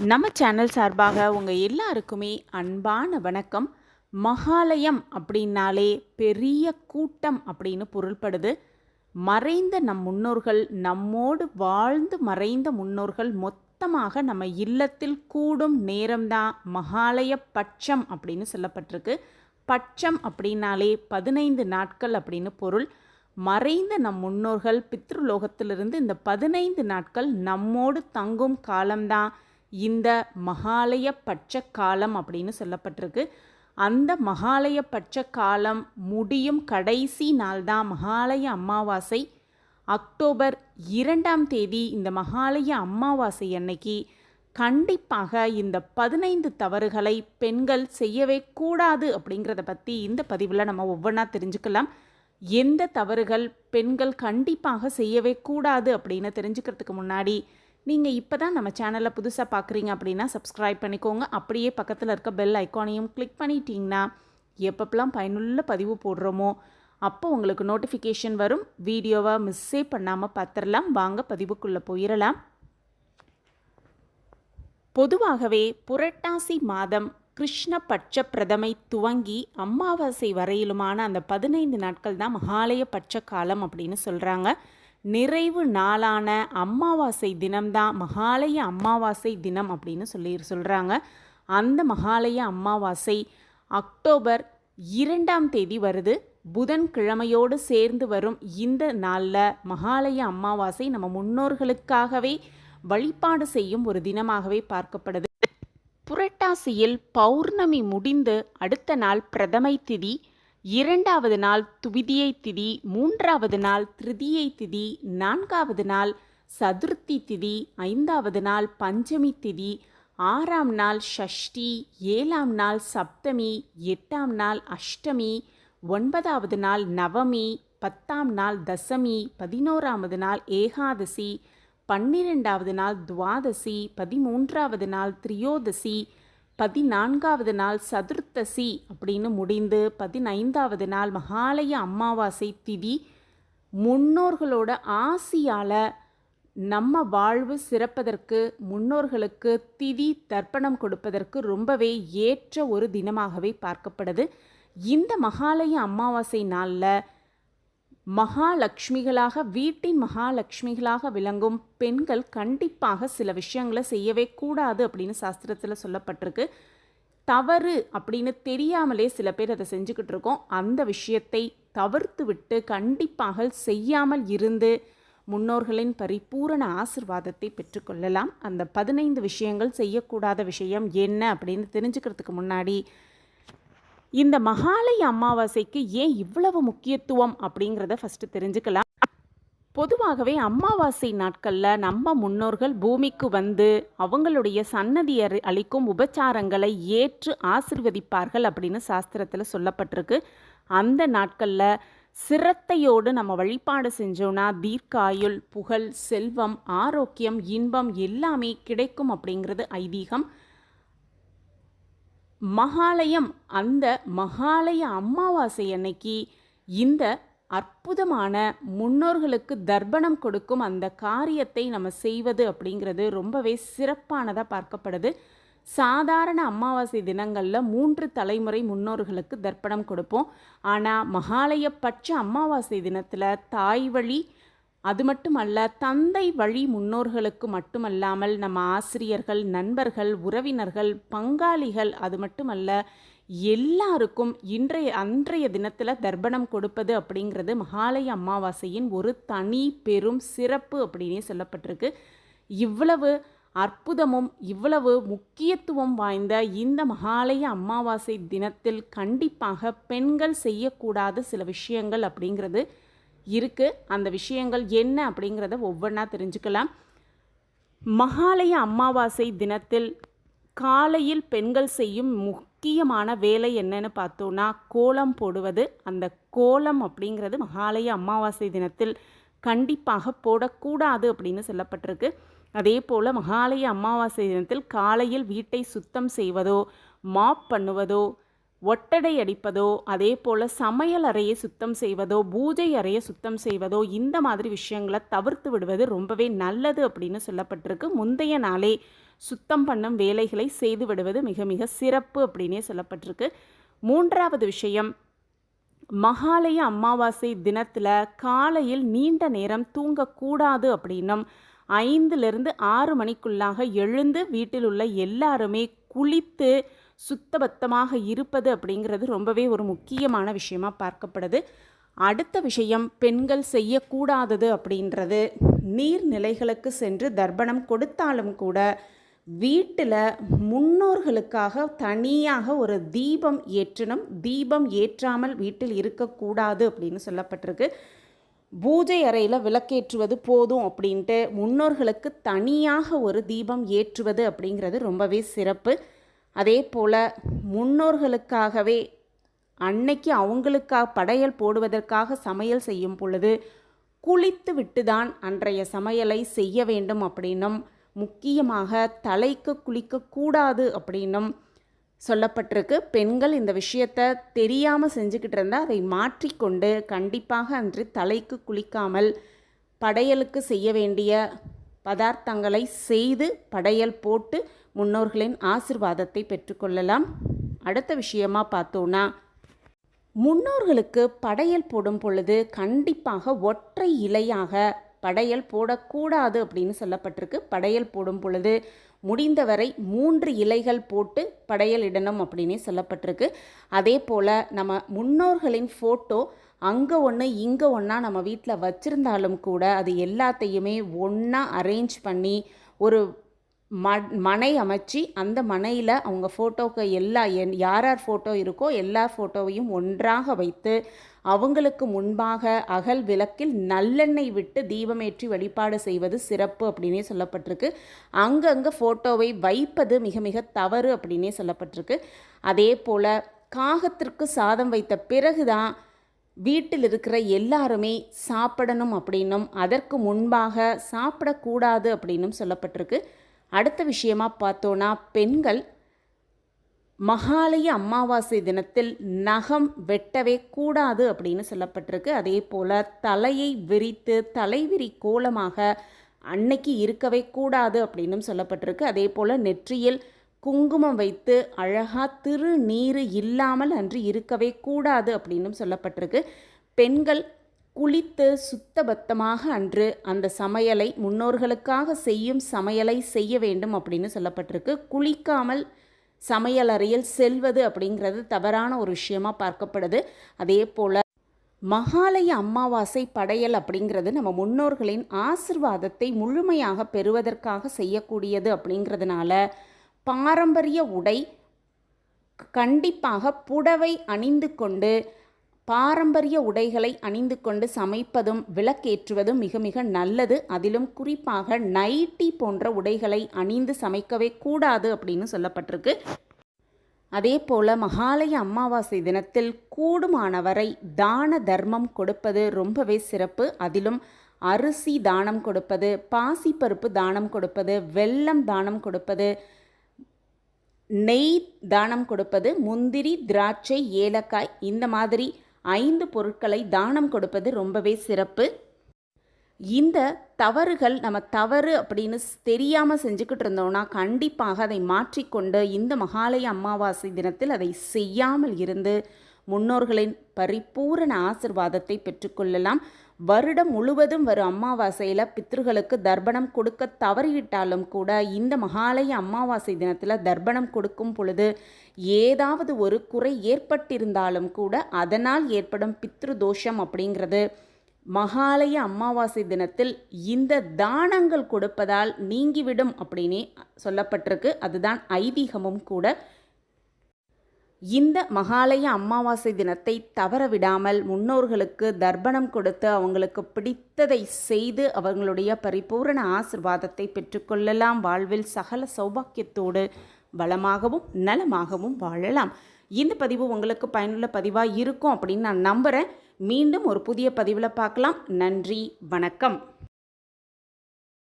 நம்ம சேனல் சார்பாக உங்கள் எல்லாருக்குமே அன்பான வணக்கம். மகாலயம் அப்படின்னாலே பெரிய கூட்டம் அப்படின்னு பொருள்படுது. மறைந்த நம் முன்னோர்கள் நம்மோடு வாழ்ந்து மறைந்த முன்னோர்கள் மொத்தமாக நம்ம இல்லத்தில் கூடும் நேரம்தான் மகாலய பட்சம் அப்படின்னு சொல்லப்பட்டிருக்கு. பட்சம் அப்படின்னாலே பதினைந்து நாட்கள் அப்படின்னு பொருள். மறைந்த நம் முன்னோர்கள் பித்ருலோகத்திலிருந்து இந்த பதினைந்து நாட்கள் நம்மோடு தங்கும் காலம்தான் இந்த மகாலய பட்ச காலம் அப்படின்னு சொல்லப்பட்டிருக்கு. அந்த மகாலய பட்ச காலம் முடியும் கடைசி நாள் தான் மகாலய அமாவாசை அக்டோபர் இரண்டாம் தேதி இந்த மகாலய அமாவாசை அன்னைக்கு கண்டிப்பாக இந்த பதினைந்து தவறுகளை பெண்கள் செய்யவே கூடாது அப்படிங்கிறத பற்றி இந்த பதிவில் நம்ம ஒவ்வொன்றா தெரிஞ்சுக்கலாம். எந்த தவறுகள் பெண்கள் கண்டிப்பாக செய்யவே கூடாது அப்படின்னு தெரிஞ்சுக்கிறதுக்கு முன்னாடி நீங்கள் இப்போ தான் நம்ம சேனலை புதுசாக பார்க்குறீங்க அப்படின்னா சப்ஸ்கிரைப் பண்ணிக்கோங்க. அப்படியே பக்கத்தில் இருக்க பெல் ஐக்கானையும் கிளிக் பண்ணிட்டீங்கன்னா எப்பப்பெல்லாம் பயனுள்ள பதிவு போடுறோமோ அப்போ உங்களுக்கு நோட்டிஃபிகேஷன் வரும். வீடியோவை மிஸ்ஸே பண்ணாமல் பார்த்துடலாம். வாங்க பதிவுக்குள்ளே போயிடலாம். பொதுவாகவே புரட்டாசி மாதம் கிருஷ்ணபட்ச பிரதமை துவங்கி அமாவாசை வரையிலுமான அந்த பதினைந்து நாட்கள் தான் மகாலய பட்ச காலம் அப்படின்னு சொல்கிறாங்க நிறைவு நாளான அமாவாசை தினம்தான் மகாலய அமாவாசை தினம் அப்படின்னு சொல்லி சொல்கிறாங்க அந்த மகாலய அமாவாசை அக்டோபர் இரண்டாம் தேதி வருது. புதன்கிழமையோடு சேர்ந்து வரும் இந்த நாளில் மகாலய அமாவாசை நம்ம முன்னோர்களுக்காகவே வழிபாடு செய்யும் ஒரு தினமாகவே பார்க்கப்படுது. புரட்டாசியில் பௌர்ணமி முடிந்து அடுத்த நாள் பிரதமை திதி இரண்டாவது நாள் துவிதியை திதி மூன்றாவது நாள் திருதியை திதி நான்காவது நாள் சதுர்த்தி திதி ஐந்தாவது நாள் பஞ்சமி திதி ஆறாம் நாள் ஷஷ்டி ஏழாம் நாள் சப்தமி எட்டாம் நாள் அஷ்டமி ஒன்பதாவது நாள் நவமி பத்தாம் நாள் தசமி பதினோராவது நாள் ஏகாதசி பன்னிரெண்டாவது நாள் துவாதசி பதிமூன்றாவது நாள் திரியோதசி பதினான்காவது நாள் சதுர்த்தசி அப்படின்னு முடிந்து பதினைந்தாவது நாள் மகாலய அமாவாசை திதி முன்னோர்களோட ஆசியால் நம்ம வாழ்வு சிறப்பதற்கு முன்னோர்களுக்கு திதி தர்ப்பணம் கொடுப்பதற்கு ரொம்பவே ஏற்ற ஒரு தினமாகவே பார்க்கப்படுது. இந்த மகாலய அமாவாசை நாளில் மகாலட்சுமிகளாக வீட்டின் மகாலட்சுமிகளாக விளங்கும் பெண்கள் கண்டிப்பாக சில விஷயங்களை செய்யவே கூடாது அப்படின்னு சாஸ்திரத்தில் சொல்லப்பட்டிருக்கு. தவறு அப்படின்னு தெரியாமலே சில பேர் அதை செஞ்சுக்கிட்டு இருக்கோம். அந்த விஷயத்தை தவிர்த்து விட்டு கண்டிப்பாக செய்யாமல் இருந்து முன்னோர்களின் பரிபூரண ஆசிர்வாதத்தை பெற்றுக்கொள்ளலாம் அந்த பதினைந்து விஷயங்கள் செய்யக்கூடாத விஷயம் என்ன அப்படின்னு தெரிஞ்சுக்கிறதுக்கு முன்னாடி இந்த மகாலய அமாவாசைக்கு ஏன் இவ்வளவு முக்கியத்துவம் அப்படிங்கிறத ஃபஸ்ட்டு தெரிஞ்சுக்கலாம். பொதுவாகவே அமாவாசை நாட்களில் நம்ம முன்னோர்கள் பூமிக்கு வந்து அவங்களுடைய சன்னதி அளிக்கும் உபச்சாரங்களை ஏற்று ஆசிர்வதிப்பார்கள் அப்படின்னு சாஸ்திரத்தில் சொல்லப்பட்டிருக்கு. அந்த நாட்களில் சிரத்தையோடு நம்ம வழிபாடு செஞ்சோன்னா தீர்க்காயுள் புகழ் செல்வம் ஆரோக்கியம் இன்பம் எல்லாமே கிடைக்கும் அப்படிங்கிறது ஐதீகம். மகாலயம் அந்த மகாலய அமாவாசை அன்னைக்கு இந்த அற்புதமான முன்னோர்களுக்கு தர்ப்பணம் கொடுக்கும் அந்த காரியத்தை நம்ம செய்வது அப்படிங்கிறது ரொம்பவே சிறப்பானதாக பார்க்கப்படுது. சாதாரண அமாவாசை தினங்களில் மூன்று தலைமுறை முன்னோர்களுக்கு தர்ப்பணம் கொடுப்போம். ஆனால் மகாலய பட்ச அமாவாசை தினத்தில் தாய் வழி அது மட்டுமல்ல தந்தை வழி முன்னோர்களுக்கு மட்டுமல்லாமல் நம்ம ஆசிரியர்கள் நண்பர்கள் உறவினர்கள் பங்காளிகள் அது மட்டுமல்ல எல்லாருக்கும் இன்றைய அன்றைய தினத்தில் தர்ப்பணம் கொடுப்பது அப்படிங்கிறது மகாலய அமாவாசையின் ஒரு தனி பெரும் சிறப்பு அப்படின்னே சொல்லப்பட்டிருக்கு. இவ்வளவு அற்புதமும் இவ்வளவு முக்கியத்துவம் வாய்ந்த இந்த மகாலய அமாவாசை தினத்தில் கண்டிப்பாக பெண்கள் செய்யக்கூடாத சில விஷயங்கள் அப்படிங்கிறது இருக்குது அந்த விஷயங்கள் என்ன அப்படிங்கிறத ஒவ்வொன்றா தெரிஞ்சுக்கலாம். மகாலய அமாவாசை தினத்தில் காலையில் பெண்கள் செய்யும் முக்கியமான வேலை என்னன்னு பார்த்தோன்னா கோலம் போடுவது. அந்த கோலம் அப்படிங்கிறது மகாலய அமாவாசை தினத்தில் கண்டிப்பாக போடக்கூடாது அப்படின்னு சொல்லப்பட்டிருக்கு. அதே போல் மகாலய அமாவாசை தினத்தில் காலையில் வீட்டை சுத்தம் செய்வதோ மாப் பண்ணுவதோ ஒட்டடை அடிப்பதோ அதே போல் சமையல் அறையை சுத்தம் செய்வதோ பூஜை அறையை சுத்தம் செய்வதோ இந்த மாதிரி விஷயங்களை தவிர்த்து விடுவது ரொம்பவே நல்லது அப்படின்னு சொல்லப்பட்டிருக்கு. முந்தைய நாளே சுத்தம் பண்ணும் வேலைகளை செய்து விடுவது மிக மிக சிறப்பு அப்படின்னே சொல்லப்பட்டிருக்கு. மூன்றாவது விஷயம் மகாலய அமாவாசை தினத்தில் காலையில் நீண்ட நேரம் தூங்கக்கூடாது அப்படின்னும் ஐந்துலேருந்து ஆறு மணிக்குள்ளாக எழுந்து வீட்டில் உள்ள எல்லாருமே குளித்து சுத்தபத்தமாக இருப்பது அப்படிங்கிறது ரொம்பவே ஒரு முக்கியமான விஷயமாக பார்க்கப்படுது. அடுத்த விஷயம் பெண்கள் செய்யக்கூடாதது அப்படின்றது. நீர்நிலைகளுக்கு சென்று தர்ப்பணம் கொடுத்தாலும் கூட வீட்டில் முன்னோர்களுக்காக தனியாக ஒரு தீபம் ஏற்றணும். தீபம் ஏற்றாமல் வீட்டில் இருக்கக்கூடாது அப்படின்னு சொல்லப்பட்டிருக்கு. பூஜை அறையில் விளக்கேற்றுவது போதும் அப்படின்ட்டு முன்னோர்களுக்கு தனியாக ஒரு தீபம் ஏற்றுவது அப்படிங்கிறது ரொம்பவே சிறப்பு. அதே போல் முன்னோர்களுக்காகவே அன்னைக்கு அவங்களுக்காக படையல் போடுவதற்காக சமையல் செய்யும் பொழுது குளித்து விட்டுதான் அன்றைய சமையலை செய்ய வேண்டும் அப்படின்னும் முக்கியமாக தலைக்கு குளிக்கக்கூடாது அப்படின்னும் சொல்லப்பட்டிருக்கு. பெண்கள் இந்த விஷயத்தை தெரியாமல் செஞ்சுக்கிட்டு இருந்தால் அதை மாற்றிக்கொண்டு கண்டிப்பாக அன்று தலைக்கு குளிக்காமல் படையலுக்கு செய்ய வேண்டிய பதார்த்தங்களை செய்து படையல் போட்டு முன்னோர்களின் ஆசிர்வாதத்தை பெற்றுக்கொள்ளலாம். அடுத்த விஷயமா பார்த்தோன்னா முன்னோர்களுக்கு படையல் போடும் பொழுது கண்டிப்பாக ஒற்றை இலையாக படையல் போடக்கூடாது அப்படின்னு சொல்லப்பட்டிருக்கு. படையல் போடும் பொழுது முடிந்தவரை மூன்று இலைகள் போட்டு படையல் இடணும் அப்படின்னு சொல்லப்பட்டிருக்கு. அதே போல் நம்ம முன்னோர்களின் ஃபோட்டோ அங்கே ஒன்று இங்கே ஒன்றா நம்ம வீட்டில் வச்சுருந்தாலும் கூட அது எல்லாத்தையுமே ஒன்றா அரேஞ்ச் பண்ணி ஒரு ம மனை அமைச்சு அந்த மனையில் அவங்க ஃபோட்டோக்கு எல்லா என் யார் யார் ஃபோட்டோ இருக்கோ எல்லா ஃபோட்டோவையும் ஒன்றாக வைத்து அவங்களுக்கு முன்பாக அகல் விளக்கில் நல்லெண்ணெய் விட்டு தீபமேற்றி வழிபாடு செய்வது சிறப்பு அப்படின்னே சொல்லப்பட்டிருக்கு. அங்கங்கே ஃபோட்டோவை வைப்பது மிக மிக தவறு அப்படின்னே சொல்லப்பட்டிருக்கு. அதே போல் காகத்திற்கு சாதம் வைத்த பிறகுதான் வீட்டில் இருக்கிற எல்லாருமே சாப்பிடணும் அப்படின்னும் அதற்கு முன்பாக சாப்பிடக்கூடாது அப்படின்னும் சொல்லப்பட்டிருக்கு. அடுத்த விஷயமா பார்த்தோன்னா பெண்கள் மகாலய அமாவாசை தினத்தில் நகம் வெட்டவே கூடாது அப்படின்னு சொல்லப்பட்டிருக்கு. அதே போல் தலையை விரித்து தலைவிரி கோலமாக அன்னைக்கு இருக்கவே கூடாது அப்படின்னும் சொல்லப்பட்டிருக்கு. அதே போல் நெற்றியில் குங்குமம் வைத்து அழகாக திரு நீர் இல்லாமல் அன்று இருக்கவே கூடாது அப்படின்னும் சொல்லப்பட்டிருக்கு. பெண்கள் குளித்து சுத்தபத்தமாக அன்று அந்த சமையலை முன்னோர்களுக்காக செய்யும் சமையலை செய்ய வேண்டும் அப்படின்னு சொல்லப்பட்டிருக்கு. குளிக்காமல் சமையலறையில் செல்வது அப்படிங்கிறது தவறான ஒரு விஷயமா பார்க்கப்படுது. அதே போல் மகாலய அமாவாசை படையல் அப்படிங்கிறது நம்ம முன்னோர்களின் ஆசிர்வாதத்தை முழுமையாக பெறுவதற்காக செய்யக்கூடியது அப்படிங்கிறதுனால பாரம்பரிய உடை கண்டிப்பாக புடவை அணிந்து கொண்டு பாரம்பரிய உடைகளை அணிந்து கொண்டு சமைப்பதும் விளக்கேற்றுவதும் மிக மிக நல்லது. அதிலும் குறிப்பாக நைட்டி போன்ற உடைகளை அணிந்து சமைக்கவே கூடாது அப்படின்னு சொல்லப்பட்டிருக்கு. அதே போல் மகாலய அமாவாசை தினத்தில் கூடுமானவரை தான தர்மம் கொடுப்பது ரொம்பவே சிறப்பு. அதிலும் அரிசி தானம் கொடுப்பது பாசிப்பருப்பு தானம் கொடுப்பது வெல்லம் தானம் கொடுப்பது நெய் தானம் கொடுப்பது முந்திரி திராட்சை ஏலக்காய் இந்த மாதிரி ஐந்து பொருட்களை தானம் கொடுப்பது ரொம்பவே சிறப்பு. இந்த தவறுகள் நம்ம தவறு அப்படின்னு தெரியாமல் செஞ்சுக்கிட்டு இருந்தோம்னா கண்டிப்பாக அதை மாற்றிக்கொண்டு இந்த மகாலய அமாவாசை தினத்தில் அதை செய்யாமல் இருந்து முன்னோர்களின் பரிபூரண ஆசிர்வாதத்தை பெற்றுக்கொள்ளலாம். வருடம் முழுவதும் வரும் அமாவாசையில் பித்ருகளுக்கு தர்ப்பணம் கொடுக்க தவறிவிட்டாலும் கூட இந்த மகாலய அமாவாசை தினத்தில் தர்ப்பணம் கொடுக்கும் பொழுது ஏதாவது ஒரு குறை ஏற்பட்டிருந்தாலும் கூட அதனால் ஏற்படும் பித்ரு தோஷம் அப்படிங்கிறது. மகாலய அமாவாசை தினத்தில் இந்த தானங்கள் கொடுப்பதால் நீங்கிவிடும் அப்படின்னே சொல்லப்பட்டிருக்கு. அதுதான் ஐதீகமும் கூட இந்த மகாலய அமாவாசை தினத்தை தவற விடாமல் முன்னோர்களுக்கு தர்ப்பணம் கொடுத்து அவங்களுக்கு பிடித்ததை செய்து அவங்களுடைய பரிபூரண ஆசிர்வாதத்தை பெற்றுக்கொள்ளலாம். வாழ்வில் சகல சௌபாக்கியத்தோடு வளமாகவும் நலமாகவும் வாழலாம். இந்த பதிவு உங்களுக்கு பயனுள்ள பதிவாக இருக்கும் அப்படின்னு நான் நம்புகிறேன் மீண்டும் ஒரு புதிய பதிவில் பார்க்கலாம். நன்றி வணக்கம்.